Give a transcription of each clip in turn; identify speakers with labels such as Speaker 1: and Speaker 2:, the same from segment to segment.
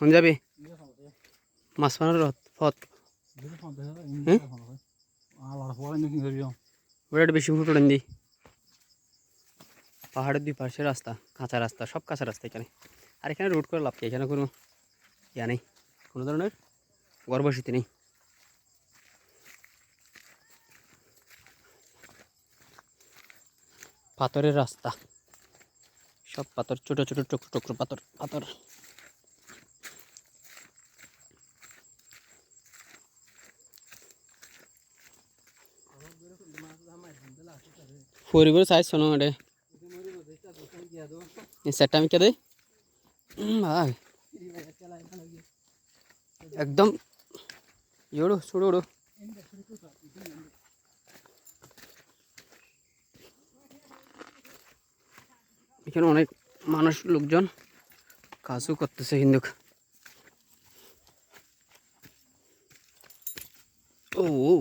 Speaker 1: হন যাবি? মাছ মারার রথ- পথ। ওটা বেশি ফুটো দি। পাহাড়ের দুই পাশে রাস্তা কাঁচা রাস্তা সব কাঁচা রাস্তা এখানে। আর এখানে রোড করে লাভ কি? এখানে কোনো ইয়া নেই কোনো ধরনের গর্ভবসতি নেই। পাথরের রাস্তা। সব পাথর, ছোট ছোট, টুকরো টুকরো পাথর পাথর। ফুরিগুলো সাইজ শোনো এটা সেটটা আমি কে দেই? ভাই। একদম। ইয়োড়ো, ছোড়ো এখানে অনেক মানুষ লোকজন কাজও করতেছে কিন্তু ও ও।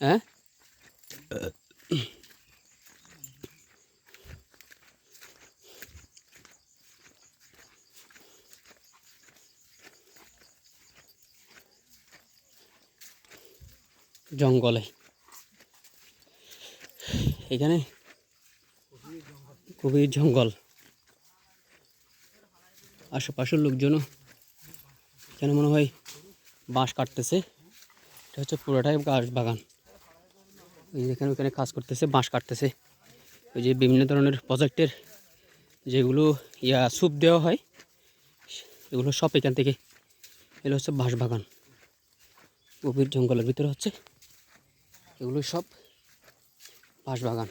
Speaker 1: হ্যাঁ? জঙ্গলে। এখানে খুবই জঙ্গল। আশেপাশের লোকজনও এখানে মনে হয় বাঁশ কাটতেছে। এটা হচ্ছে পুরোটাই গাছ বাগান। যেখানে ওখানে কাজ করতেছে, বাঁশ কাটতেছে। ওই যে বিভিন্ন ধরনের প্রজেক্টের যেগুলো ইয়া স্যুপ দেওয়া হয়, এগুলো সব এখান থেকে এগুলো হচ্ছে বাঁশ বাগান। গভীর জঙ্গলের ভিতরে হচ্ছে এগুলো সব বাঁশ বাগান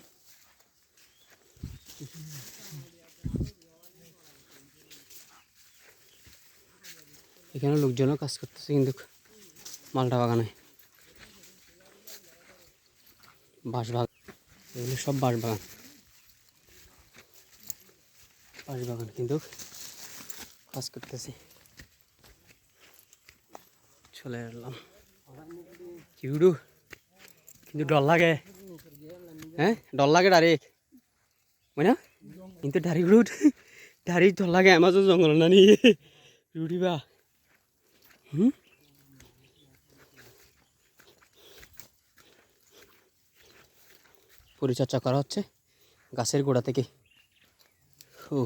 Speaker 1: এখানে লোকজনও কাজ করতেছে কিন্তু মালটা বাগানে। বাঁশ বাগান এগুলো সব বাঁশ বাগান বাঁশ বাগান কিন্তু কাজ করতেছি। চলে এলাম। কিউডু কিন্তু ডর লাগে। হ্যাঁ ডর লাগে ডাইরেক্ট না? কিন্তু ডাইরেক্ট রুট ডাইরেক্ট ডর লাগে আমাজন জঙ্গল না নিয়ে রুটিবা হুম? পরিচর্যা করা হচ্ছে। গাছের গোড়া থেকে। ও